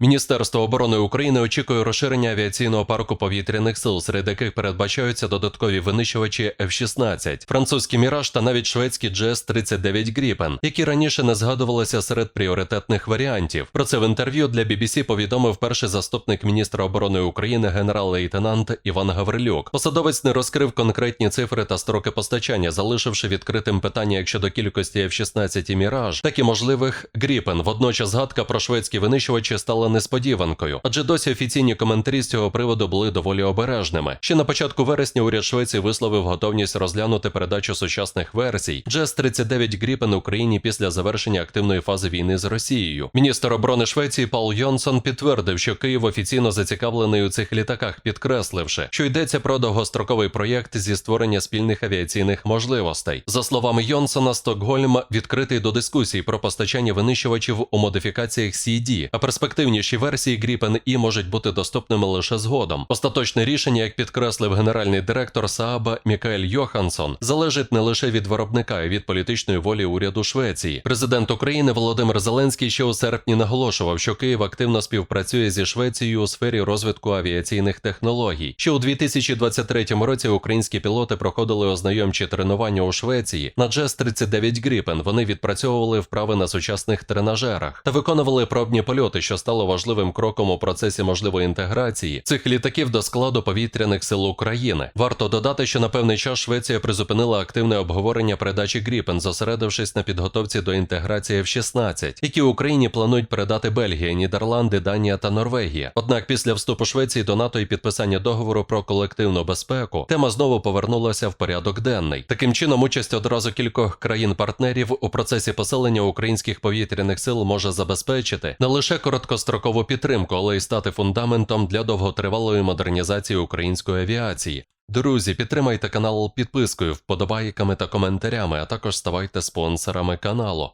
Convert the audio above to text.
Міністерство оборони України очікує розширення авіаційного парку повітряних сил, серед яких передбачаються додаткові винищувачі F-16, французький Міраж та навіть шведський GS-39 Gripen, які раніше не згадувалися серед пріоритетних варіантів. Про це в інтерв'ю для BBC повідомив перший заступник міністра оборони України генерал-лейтенант Іван Гаврилюк. Посадовець не розкрив конкретні цифри та строки постачання, залишивши відкритим питання як щодо кількості F-16 і Міраж, так і можливих Gripen. Водночас згадка про шведські винищувачі стала несподіванкою, адже досі офіційні коментарі з цього приводу були доволі обережними. Ще на початку вересня уряд Швеції висловив готовність розглянути передачу сучасних версій GS-39 Gripen Україні після завершення активної фази війни з Росією. Міністр оборони Швеції Паул Йонсон підтвердив, що Київ офіційно зацікавлений у цих літаках, підкресливши, що йдеться про довгостроковий проєкт зі створення спільних авіаційних можливостей. За словами Йонсона, Стокгольм відкритий до дискусій про постачання винищувачів у модифікаціях CD, а перспективніші версії Gripen І можуть бути доступними лише згодом. Остаточне рішення, як підкреслив генеральний директор Сааба Мікаель Йоханссон, залежить не лише від виробника, й від політичної волі уряду Швеції. Президент України Володимир Зеленський ще у серпні наголошував, що Київ активно співпрацює зі Швецією у сфері розвитку авіаційних технологій. Ще у 2023 році українські пілоти проходили ознайомчі тренування у Швеції на GS-39 Gripen. Вони відпрацьовували вправи на сучасних тренажерах та виконували пробні польоти, що стало важливим кроком у процесі можливої інтеграції цих літаків до складу повітряних сил України. Варто додати, що на певний час Швеція призупинила активне обговорення передачі Gripen, зосередившись на підготовці до інтеграції F-16, які Україні планують передати Бельгія, Нідерланди, Данія та Норвегія. Однак після вступу Швеції до НАТО і підписання договору про колективну безпеку тема знову повернулася в порядок денний. Таким чином, участь одразу кількох країн-партнерів у процесі посилення українських повітряних сил може забезпечити не лише короткострокову підтримку, але й стати фундаментом для довготривалої модернізації української авіації. Друзі, підтримайте канал підпискою, вподобайками та коментарями, а також ставайте спонсорами каналу.